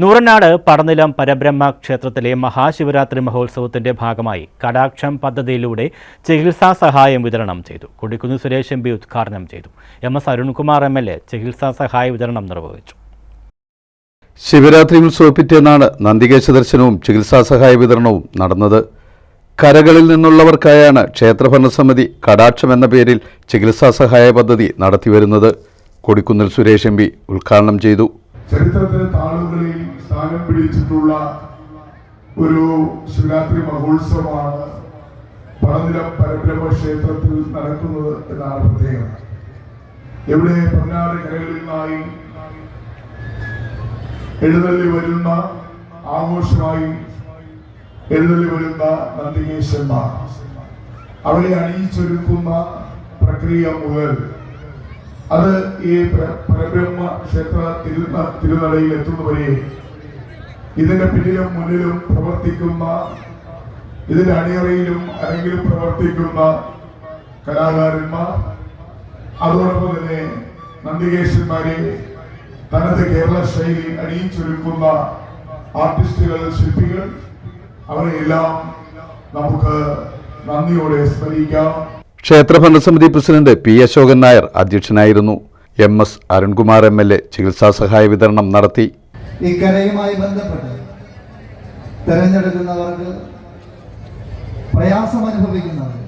നൂറനാട് പടനിലം പരബ്രഹ്മ ക്ഷേത്രത്തിലെ മഹാശിവരാത്രി മഹോത്സവത്തിന്റെ ഭാഗമായി കടാക്ഷം പദ്ധതിയിലൂടെ ചികിത്സാ സഹായം വിതരണം ചെയ്തു. കൊടിക്കുന്ന് സുരേഷ് എം പി ഉദ്ഘാടനം ചെയ്തു. M S Arunkumar M L A ചികിത്സാ സഹായ വിതരണം നിർവഹിച്ചു. ശിവരാത്രി ഉത്സവപ്പിറ്റേന്നാണ് നന്ദികേശ ദർശനവും ചികിത്സാ സഹായ വിതരണവും നടന്നത്. കരകളിൽ നിന്നുള്ളവർക്കായാണ് ക്ഷേത്രഭരണസമിതി കടാക്ഷം എന്ന പേരിൽ ചികിത്സാ സഹായ പദ്ധതി നടത്തിവരുന്നത്. കൊടിക്കുന്നിൽ സുരേഷ് എം പി ഉദ്ഘാടനം ചെയ്തു. ചരിത്രത്തിലെ താളുകളിൽ സ്ഥാനം പിടിച്ചിട്ടുള്ള ഒരു ശിവരാത്രി മഹോത്സവമാണ് പടനിലം പരബ്രഹ്മ ക്ഷേത്രത്തിൽ നടക്കുന്നത് എന്നാണ് പ്രത്യേകത. ഇവിടെ പതിനാറ് കരകളിൽ നിന്നായി വരുന്ന ആഘോഷമായി എഴുന്നള്ളി വരുന്ന നന്ദികേശന്മാർ. അവരെ അണിയിച്ചൊരുക്കുന്ന പ്രക്രിയ മുതൽ അത് ഈ പരബ്രഹ്മ ക്ഷേത്ര തിരുന തിരുനടയിൽ എത്തുന്നവരെ ഇതിന്റെ പിന്നിലും മുന്നിലും പ്രവർത്തിക്കുന്ന ഇതിന്റെ അണിയറയിലും അരങ്ങിലും പ്രവർത്തിക്കുന്ന കലാകാരന്മാർ അതോടൊപ്പം തന്നെ നന്ദികേശന്മാരെ തനത് കേരള ശൈലി അണിയിച്ചൊരുക്കുന്ന ആർട്ടിസ്റ്റുകൾ ശില്പികൾ അവരെയെല്ലാം നമുക്ക് നന്ദിയോടെ സ്മരിക്കാം. ക്ഷേത്രഭരണസമിതി പ്രസിഡന്റ് പി അശോകൻ നായർ അധ്യക്ഷനായിരുന്നു. M S Arunkumar M L A ചികിത്സാ സഹായ വിതരണം നടത്തി. ഈ കരയുമായി ബന്ധപ്പെട്ട് തിരഞ്ഞെടുക്കുന്നവർക്ക് പ്രയാസം അനുഭവിക്കുന്നവർ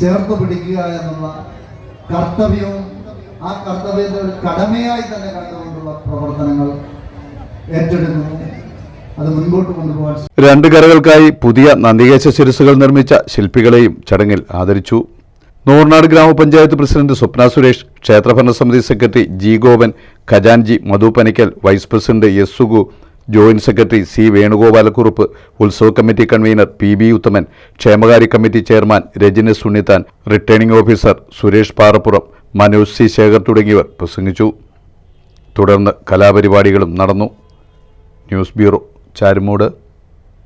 ചേർത്ത് പിടിക്കുക എന്നുള്ള കർത്തവ്യവും ആ കർത്തവ്യത്തെ ഒരു കടമയായി തന്നെ കണ്ടുകൊണ്ടുള്ള പ്രവർത്തനങ്ങൾ ഏറ്റെടുക്കുന്നു. മുൻപോട്ട് രണ്ട് കരകൾക്കായി പുതിയ നന്ദികേശ ശിരസുകൾ നിർമ്മിച്ച ശില്പികളെയും ചടങ്ങിൽ ആദരിച്ചു. നൂർനാട് ഗ്രാമപഞ്ചായത്ത് പ്രസിഡന്റ് സ്വപ്ന സുരേഷ് ക്ഷേത്രഭരണസമിതി secretary G Gopan ഖജാൻജി Madhu Panickal vice president S Sugu joint secretary C Venugopalakurup ഉത്സവ committee convener P B Uthaman ക്ഷേമകാര്യ committee chairman Rajani Sunithan returning officer Suresh Parappuram Manoj C Shekhar തുടങ്ങിയവർ പ്രസംഗിച്ചു. തുടർന്ന് കലാപരിപാടികളും നടന്നു. News bureau. ചാരുമൂട്